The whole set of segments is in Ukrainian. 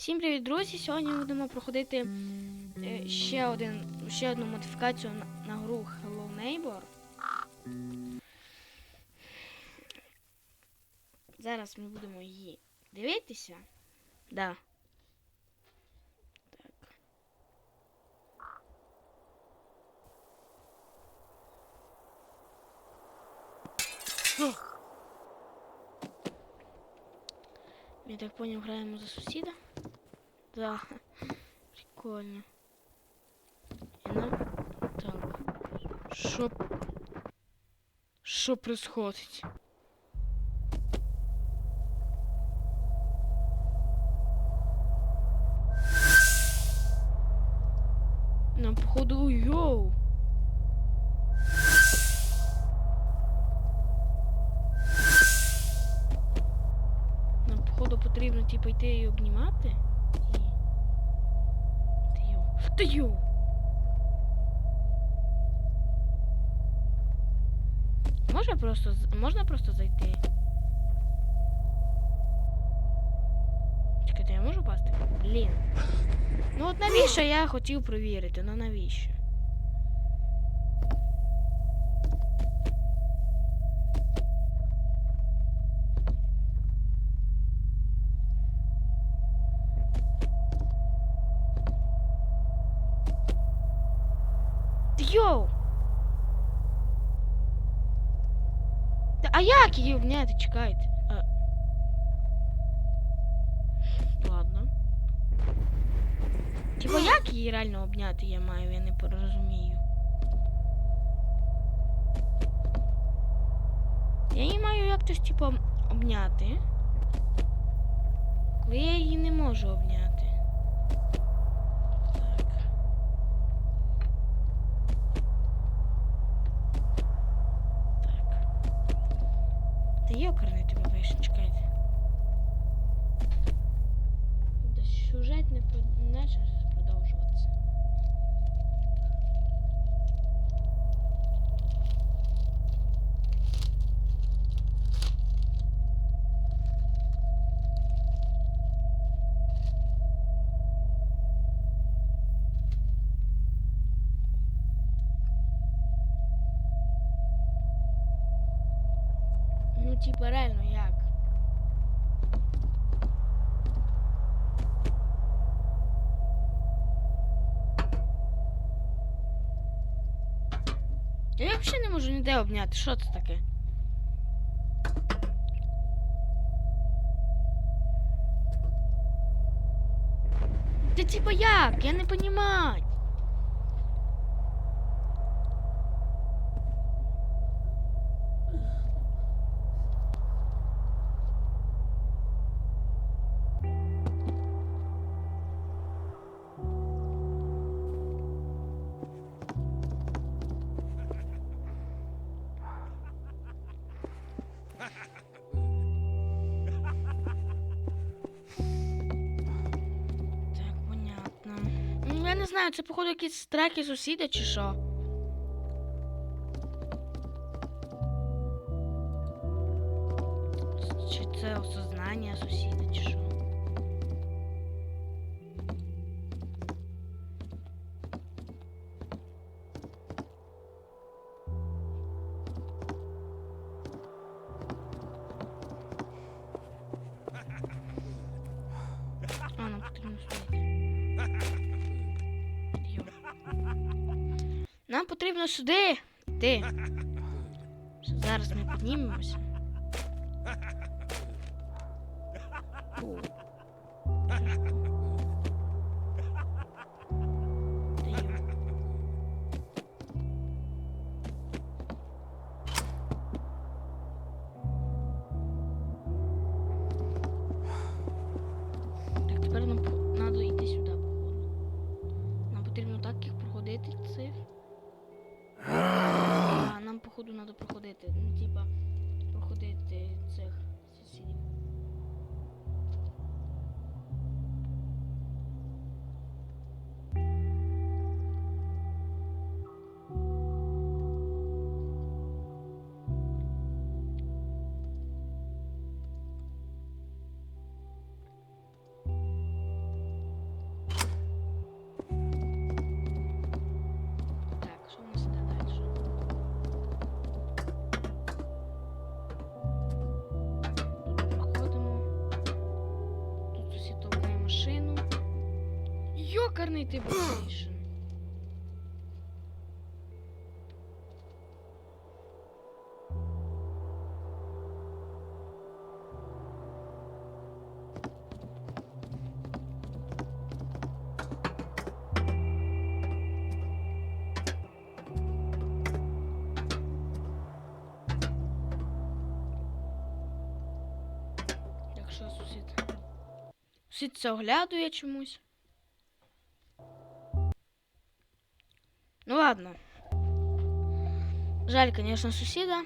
Всім привіт, друзі! Сьогодні будемо проходити е, ще, один, ще одну модифікацію на, на гру Hello Neighbor. Зараз ми будемо її дивитися. Да. Так. Я так понял, граємо за сусіда? Да. Прикольно. Нам... Так. Що... Що происходить? Нам походу... Йоу! Нам походу потрібно типу йти і обнімати. Йо. Можна просто можна просто зайти? Чекайте, я можу пасти? Блін. Ну от навіщо я хотів провірити? Ну навіщо? Йоу! Та, а як її обняти? Чекайте. А... Ладно. Типа як її реально обняти я маю, я не порозумію. Я її маю як-то обняти. Коли я її не можу обняти. Так. Так. Та йокарний тебе вийшов, чекайте. Та сюжет не почав продовжуватися. Ну, типа, реально як? Я взагалі не можу ніде обняти. Що це таке? Та типа як? Я не понімаю. Я не знаю, це походу якісь треки сусіда чи що. Чи це осознання сусіда, чи що? Потрібно сюди. Ти. Зараз ми піднімемося. Йокарний ти бейшн. Якщо сусід. Сусід це оглядує чомусь. ладно. Жаль, конечно, сусіда.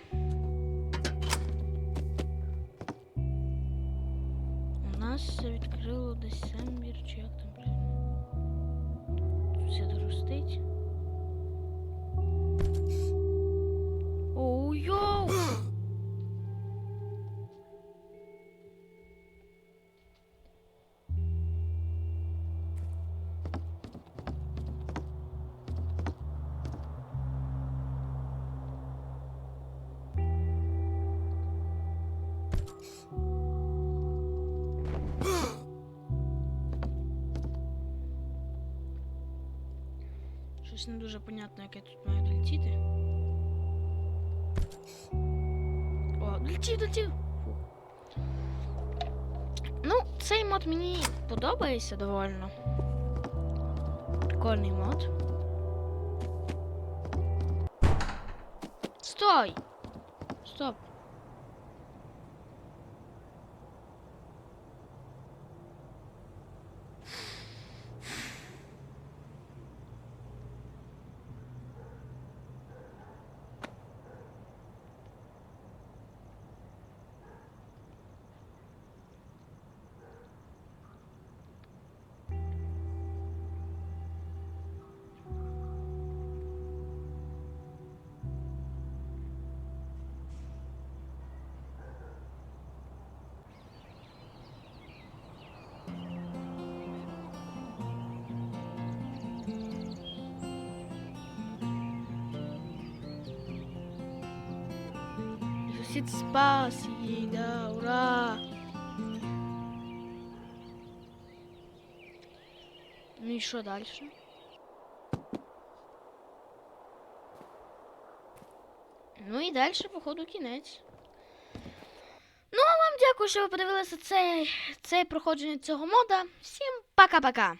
У нас відкрило Десембір, чи як там правильно. Сусід грустить. Щось не дуже понятно, як я тут маю долетіти. О, долетів, долетів! Ну, цей мод мені подобається довольно. Прикольний мод. Стой! Стоп. Сусід спас її, да, ура! Ну і що далі? Ну і далі, походу, кінець. Ну, а вам дякую, що ви подивилися цей, цей проходження цього мода. Всім пока-пока!